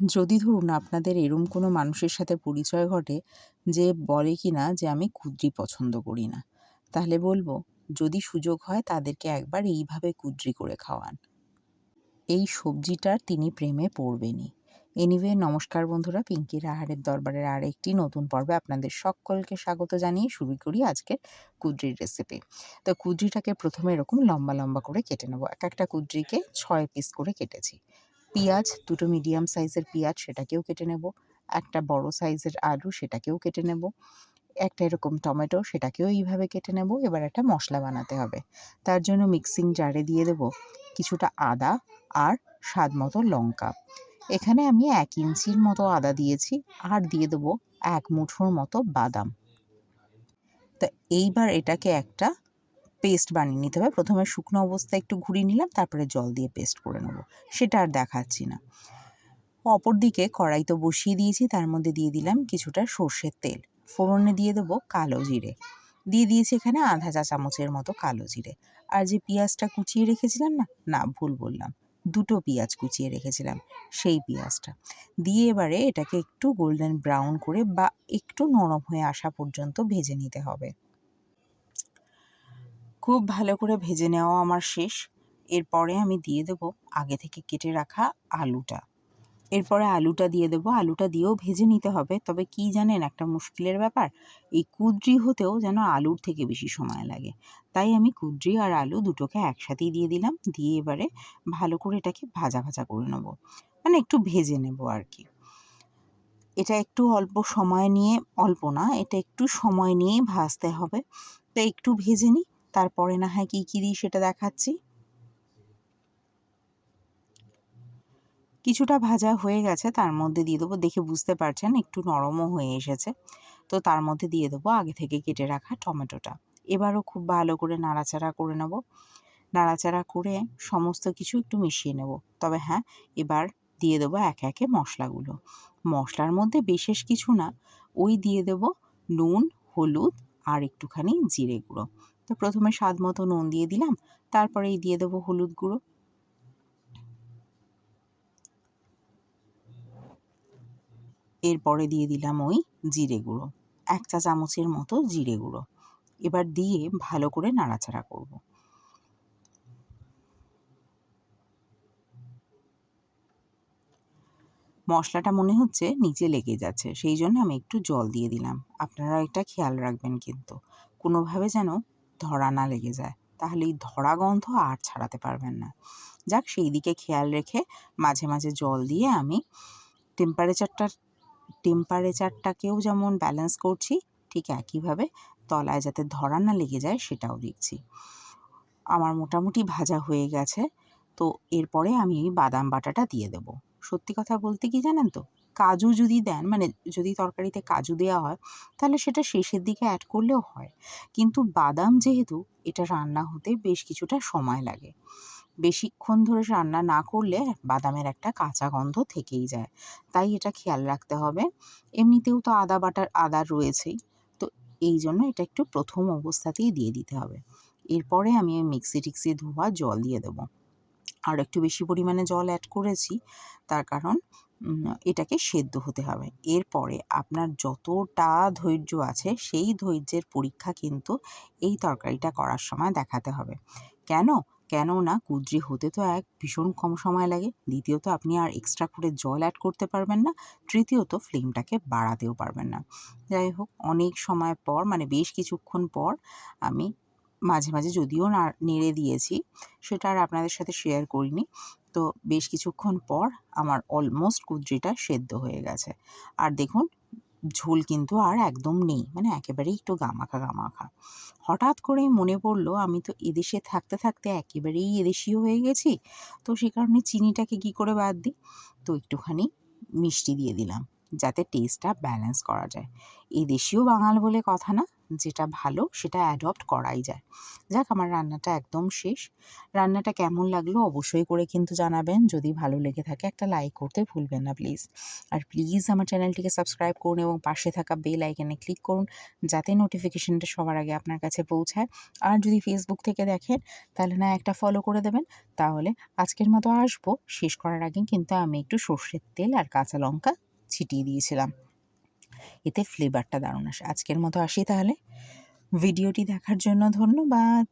যদি ধরুন আপনাদের এরম কোনো মানুষের সাথে পরিচয় ঘটে যে বলে কি না যে আমি কুদ্রি পছন্দ করি না, তাহলে বলব যদি সুযোগ হয় তাদেরকে একবার এইভাবে কুদ্রি করে খাওয়ান। এই সবজিটার তিনি প্রেমে পড়বেনই। এনিওয়ে নমস্কার বন্ধুরা, পিঙ্কির আহারের দরবারের আর একটি নতুন পর্বে আপনাদের সকলকে স্বাগত জানিয়ে শুরু করি আজকের কুদ্রির রেসিপি তো কুদ্রিটাকে প্রথমে এরকম লম্বা লম্বা করে কেটে নেব। এক একটা কুদ্রিকে ছয় পিস করে কেটেছি। পেঁয়াজ, দুটো মিডিয়াম সাইজের পেঁয়াজ সেটাকেও কেটে নেব। একটা বড় সাইজের আলু সেটাকেও কেটে নেব। একটা এরকম টমেটো সেটাকেও এইভাবে কেটে নেব। এবার একটা মশলা বানাতে হবে। তার জন্য মিক্সিং জারে দিয়ে দেব কিছুটা আদা আর স্বাদ মতো লঙ্কা। এখানে আমি এক ইঞ্চির মতো আদা দিয়েছি আর দিয়ে দেবো এক মুঠোর মতো বাদাম। তা এইবার এটাকে একটা পেস্ট বানিয়ে নিতে হবে। প্রথমে শুকনো অবস্থায় একটু ঘুরিয়ে নিলাম, তারপরে জল দিয়ে পেস্ট করে নেব। সেটা আর দেখাচ্ছি না। অপর দিকে কড়াই তো বসিয়ে দিয়েছি, তার মধ্যে দিয়ে দিলাম কিছুটা সর্ষের তেল। ফোড়নে দিয়ে দেবো কালো জিরে। দিয়ে দিয়েছি এখানে আধা চা চামচের মতো কালো জিরে। আর যে পেঁয়াজটা কুচিয়ে রেখেছিলাম না না, ভুল বললাম। দুটো পেঁয়াজ কুচিয়ে রেখেছিলাম, সেই পেঁয়াজটা। দিয়ে এবারে এটাকে একটু গোল্ডেন ব্রাউন করে বা একটু নরম হয়ে আসা পর্যন্ত ভেজে নিতে হবে। খুব ভালো করে ভেজে নেওয়া আমার শেষ। এরপরে আমি দিয়ে দেবো আগে থেকে কেটে রাখা আলুটা। এরপরে আলুটা দিয়ে দেবো। আলুটা দিয়েও ভেজে নিতে হবে। তবে কি জানেন, একটা মুশকিলের ব্যাপার, এই কুদ্রি হতেও যেন আলুর থেকে বেশি সময় লাগে। তাই আমি কুদ্রি আর আলু দুটোকে একসাথেই দিয়ে দিলাম। দিয়ে এবারে ভালো করে এটাকে ভাজা ভাজা করে নেব। মানে একটু ভেজে নেব আর কি। এটা একটু অল্প সময় নিয়ে, অল্প না, এটা একটু সময় নিয়ে ভাজতে হবে। তো একটু ভেজে নিই। তারপরে না হয় কী কী দিই সেটা দেখাচ্ছি। কিছুটা ভাজা হয়ে গেছে, তার মধ্যে দিয়ে দেবো। দেখে বুঝতে পারছেন, একটু নরমও হয়ে এসেছে। তো তার মধ্যে দিয়ে দেবো আগে থেকে কেটে রাখা টমেটোটা। এবারও খুব ভালো করে নাড়াচাড়া করে নেব। নাড়াচাড়া করে সমস্ত কিছু একটু মিশিয়ে নেব। তবে হ্যাঁ এবার দিয়ে দেবো একে একে মশলাগুলো। মশলার মধ্যে বিশেষ কিছু না, ওই দিয়ে দেব নুন, হলুদ আর একটুখানি জিরে গুঁড়ো। তো প্রথমে স্বাদ মতো নুন দিয়ে দিলাম, তারপরেই দিয়ে দেবো হলুদ গুঁড়ো। এরপরে দিয়ে দিলাম ওই জিরে গুঁড়ো, এক চা চামচের মতো জিরে গুঁড়ো। এবার দিয়ে ভালো করে নাড়াচাড়া করব। মশলাটা মনে হচ্ছে নিচে লেগে যাচ্ছে, সেই জন্য আমি একটু জল দিয়ে দিলাম। আপনারা এটা খেয়াল রাখবেন কিন্তু, কোনোভাবে যেন ধরা না লেগে যায়। তাহলে এই ধরা গন্ধ আর ছাড়াতে পারবেন না। যাক, সেই দিকে খেয়াল রেখে মাঝে মাঝে জল দিয়ে আমি টেম্পারেচারটা টেম্পারেচারটাকেও যেমন ব্যালেন্স করছি, ঠিক একইভাবে তলায় যাতে ধরা না লেগে যায় সেটাও দেখছি। আমার মোটামুটি ভাজা হয়ে গেছে, তো এরপরে আমি বাদাম বাটাটা দিয়ে দেবো। সত্যি কথা বলতে কি জানেন তো? কাজু যদি দেন মানে যদি তরকারিতে কাজু দেওয়া হয়, তাহলে সেটা শেষের দিকে অ্যাড করলেও হয়। কিন্তু বাদাম যেহেতু, এটা রান্না হতে বেশ কিছুটা সময় লাগে। বেশিক্ষণ ধরে রান্না না করলে বাদামের একটা কাঁচা গন্ধ থেকেই যায়। তাই এটা খেয়াল রাখতে হবে। এমনিতেও তো আদা বাটার, আদা রয়েছেই। তো এই জন্য এটা একটু প্রথম অবস্থাতেই দিয়ে দিতে হবে। এরপরে আমি মিক্সি টিক্সি ধোয়া জল দিয়ে দেবো। আর একটু বেশি পরিমাণে জল অ্যাড করেছি, তার কারণ এটাকে সেদ্ধ হতে হবে। এরপরে আপনার যতটা ধৈর্য আছে, সেই ধৈর্যের পরীক্ষা কিন্তু এই তরকারিটা করার সময় দেখাতে হবে। কেন? কেননা কুদ্রি হতে তো এক ভীষণ কম সময় লাগে। দ্বিতীয়ত, আপনি আর এক্সট্রা করে জল অ্যাড করতে পারবেন না। তৃতীয়ত ফ্লেমটাকে বাড়াতেও পারবেন না। যাই হোক, অনেক সময় পর মানে বেশ কিছুক্ষণ পর আমি মাঝে মাঝে যদিও না, নেড়ে দিয়েছি, সেটা আর আপনাদের সাথে শেয়ার করিনি। তো বেশ কিছুক্ষণ পর আমার অলমোস্ট কুদ্রিটা সেদ্ধ হয়ে গেছে। আর দেখুন, ঝোল কিন্তু আর একদম নেই মানে একেবারেই একটু গামাখা গামাখা। হঠাৎ করেই মনে পড়ল, আমি তো এদেশে থাকতে থাকতে একেবারেই এদেশীয় হয়ে গেছি, তো সে কারণে চিনিটাকে কী করে বাদ দিই? তো একটুখানি মিষ্টি দিয়ে দিলাম, যাতে টেস্টটা ব্যালেন্স করা যায়। এদেশীয় বাঙাল বলে কথা না যেটা ভালো সেটা অ্যাডপ্ট করাই যায়। যাক, আমার রান্নাটা একদম শেষ। রান্নাটা কেমন লাগল অবশ্যই করে কিন্তু জানাবেন। যদি ভালো লেগে থাকে একটা লাইক করতে ভুলবেন না প্লিজ আর প্লিজ আমার চ্যানেলটিকে সাবস্ক্রাইব করুন এবং পাশে থাকা বেল আইকনে ক্লিক করুন যাতে নোটিফিকেশনটা সবার আগে আপনার কাছে পৌঁছায়। আর যদি ফেসবুক থেকে দেখেন তাহলে না একটা ফলো করে দেবেন। তাহলে আজকের মতো আসব। শেষ করার আগে কিন্তু আমি একটু সর্ষের তেল আর কাঁচা লঙ্কা ছিটিয়ে দিয়েছিলাম। এতে ফ্লেভারটা দারুণ আসে। আজকের মতো আসি তাহলে। ভিডিওটি দেখার জন্য ধন্যবাদ।